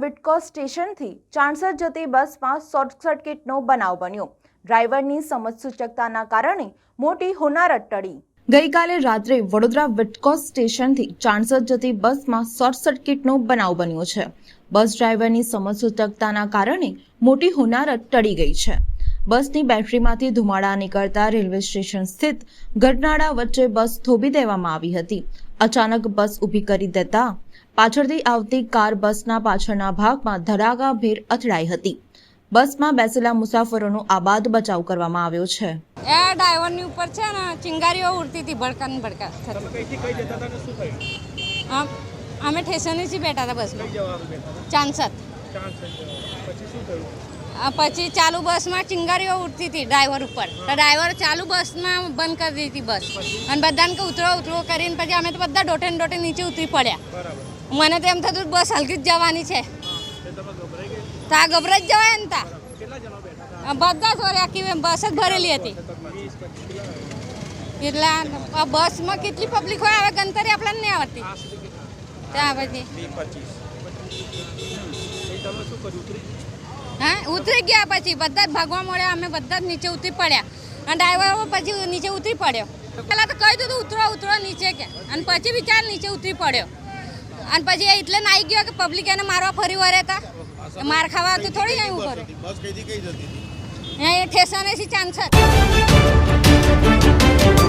વિટકો સ્ટેશનથી ચાણસર જતી બસમાં શોર્ટ સર્કિટનો બનાવ બન્યો. ડ્રાઈવરની સમજ સૂચકતાના કારણે મોટી હોનારત ટળી. ગઈકાલે રાત્રે વડોદરા વિટકો સ્ટેશનથી ચાણસર જતી બસમાં શોર્ટ સર્કિટનો બનાવ બન્યો છે. બસ ડ્રાઈવરની સમજ સૂચકતાના કારણે મોટી હોનારત ટળી ગઈ છે. બસની બેટરીમાંથી ધુમાડા નીકળતા રેલવે સ્ટેશન સ્થિત ગઢનાળા વચ્ચે બસ થોભી દેવામાં આવી હતી. અચાનક બસ ઊભી કરી દેતા પાછળથી આવતી કાર બસના પાછળના ભાગમાં ધડાકાભેર અથડાઈ હતી. બસમાં બેસેલા મુસાફરોનો આબાદ બચાવ કરવામાં આવ્યો છે. એ ડ્રાઈવરની ઉપર છે ને ચિંગારીઓ ઉડતી હતી ભડકા ને ભડકા અમે ઠેસનથી બેઠા હતા બસમાં. ચાંસદ. પછી શું થયું? પછી ચાલુ બસમાં ચિંગારીઓ ઉઠતી હતી ડ્રાઈવર ઉપર. તો ડ્રાઈવર ચાલુ બસમાં બંધ કરી દીધી બસ. અને બધાને કે ઉતરો ઉતરો કરીને પછી અમે તો બધા ડોટે ડોટે નીચે ઉતરી પડ્યા. મને તો એમ થતું બસ હલકી જ જવાની છે. તે ગભરાઈ જ જવાય ને તા. બધા સોરી આખી બસ જ ભરેલી હતી. એટલે આ બસમાં કેટલી પબ્લિક હોય હવે ગણતરી આપણને નહીં આવડતી. આ સુધી કેટલા? ત્યાં પછી. એ હા ઉતરી ગયા પછી બધા જ ભાગવા મળ્યા અમે બધા જ નીચે ઉતરી પડ્યા. અને ડ્રાઈવર પછી નીચે ઉતરી પડ્યો. પહેલાં તો કહી દીધું ઉતરો ઉતરો નીચે કે. અને પછી વિચાર નીચે ઉતરી પડ્યો. અને પછી એ એટલે નાઈ ગયો કે પબ્લિક એને મારવા ફરી વળે હતા માર ખાવા તો થોડી અહીં ઊભો બસ કઈથી કઈ જતી હતી અહીંયા ઠેસાનેથી ચાન્સ બ્યુરો